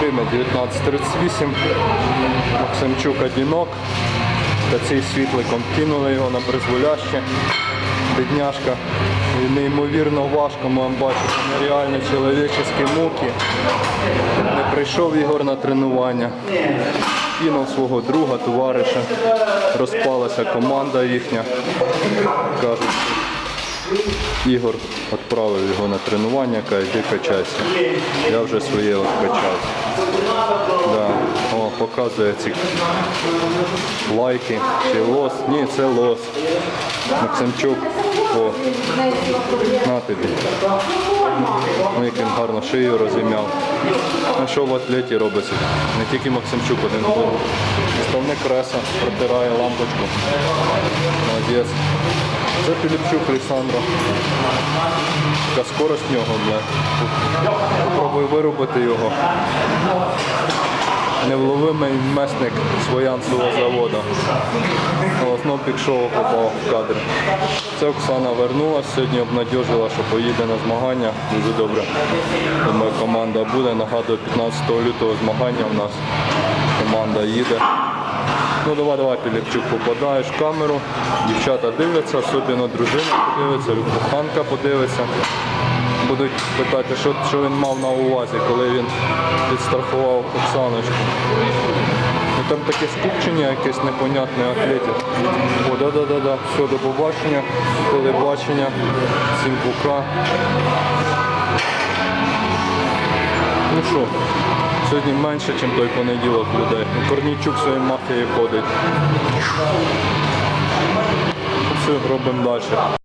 Время 19.38. Максимчук одинок. Та цей світликом кинули його на призволяще. Бідняшка. І неймовірно важко, ми вам бачимо, нереальні чоловічі муки. Не прийшов Ігор на тренування. Кинув свого друга, товариша. Розпалася команда їхня. Кажуть, Ігор відправив його на тренування, каже, йди качайся. Я вже своє відкачався. Да. О, показує ці лайки. Чи лос? Ні, це лос. Максимчук. О, на тобі. Ну, як він гарно шию розім'яв. А що в атлеті робиться? Не тільки Максимчук один був. Ставник креса, протирає лампочку. Молодець. Це Філіпчук Олександра. Така скорость в нього, бля. Попробую виробити його. Невловимий месник Своянцевого заводу. О, Знов пікшоу попав в кадр. Це Оксана вернулася, сьогодні обнадіжила, що поїде на змагання. Дуже добре. Думаю, команда буде. Нагадую, 15 лютого змагання в нас. Команда їде. Ну давай, давай, Піліпчук, попадаєш в камеру. Дівчата дивляться, особливо дружина подивиться, коханка подивиться. Будуть питати, що, що він мав на увазі, коли він підстрахував Оксаночку. Ну, там таке скупчення якесь непонятне атлетів. О, да-да-да-да. Все, до побачення, телебачення, всім пока. Ну що, сьогодні менше, ніж той понеділок людей. Корнійчук своєю мафією ходить. Все, робимо далі.